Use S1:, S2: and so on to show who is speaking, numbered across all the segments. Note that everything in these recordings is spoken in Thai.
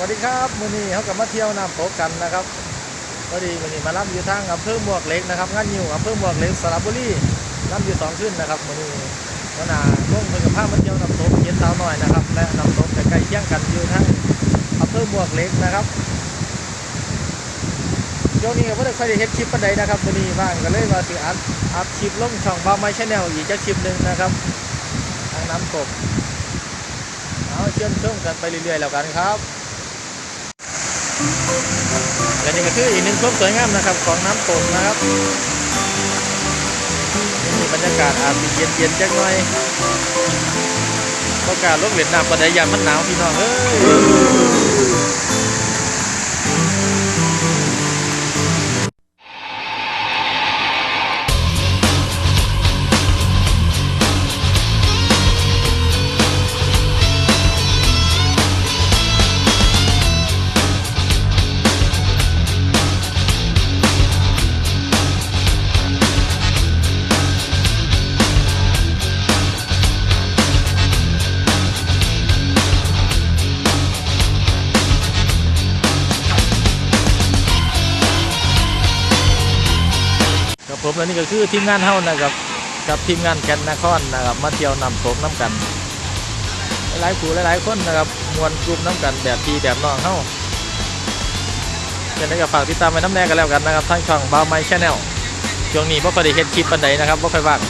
S1: วัสดีครับมือนี้เขากลับมาเที่ยวน้ำตกกันนะครับพอดีมือนี้มาล่ำอยู่ทางอำเภอหมวกเล็กนะครับงานยู่อำเภอหมวกเล็กสระบุรีล่ำอยู่สองขึ้นนะครับมือนี้วนาลงไปกับภาพมาเที่ยวน้ำตกเย็นสาวหน่อยนะครับ และน้ำตกใกล้เคียงกันอยู่ทางอำเภอหมวกเล็กนะครับช่วงนี้ก็ไม่ได้ค่อยได้เฮ็ดคลิปปานใดนะครับมือนี้ว่างก็เลยว่าสิอัดอัดคลิปลงช่องบ้าไม้ชแนลอีกจักคลิปหนึ่งนะครับทางน้ำตกเอาเชื่อมชมกันไปเรื่อยๆแล้วกันครับ นี่ก็คืออีกหนึ่งความสวยงามนะครับของน้ำตกนะครับนี่บรรยากาศอาจจะเย็นๆจักหน่อยประกาศลดเหรียญน้ำปัจจัยามมันหนาวพี่น้องเอ้ย ครับผมและนี่ก็คือทีมงานเฮานะครับกับทีมงานแกนนครนะครับมาเที่ยวน้ำตกน้ำกัน หลายๆผู้หลายๆคนนะครับมวนกลุ่มน้ำกันแบบพี่แบบน้องเฮาจะได้กับฝากติดตามไปน้ำแน่กันแล้วกันนะครับทางช่องบาวไมชแนลช่วงนี้บ่ค่อยได้เฮ็ดคลิปปานใดนะครับบ่ค่อยว่าง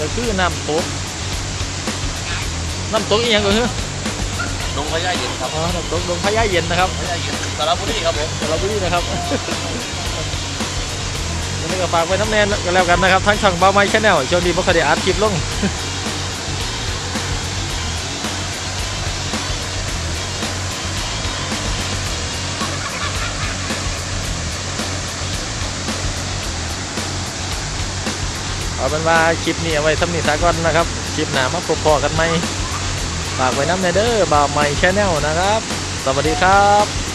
S1: ก็คือน้ำตกน้ำตกอีหยังก็คือ
S2: ลงพญาเย็นครับ
S1: อ๋อน้ำตกลงพญาเย็นนะครับ
S2: พญาเย็นสระบุรีครับผม
S1: สระบุรีนะครับวันนี้ก็ฝากไว้น้ำแนนกันแล้วกันนะครับทั้งช่องเบาไม้ชาแนลช่วงนี้บ่เคอยได้อัดคลิปลงเอาเป็นว่าคลิปนี้เอาไว้ทำนิสากอนนะครับ คลิปหน้ามาพบพอกันไหม ฝากไว้น้ำเนเดอร์บาวใหม่ชาแนลนะครับ สวัสดีครับ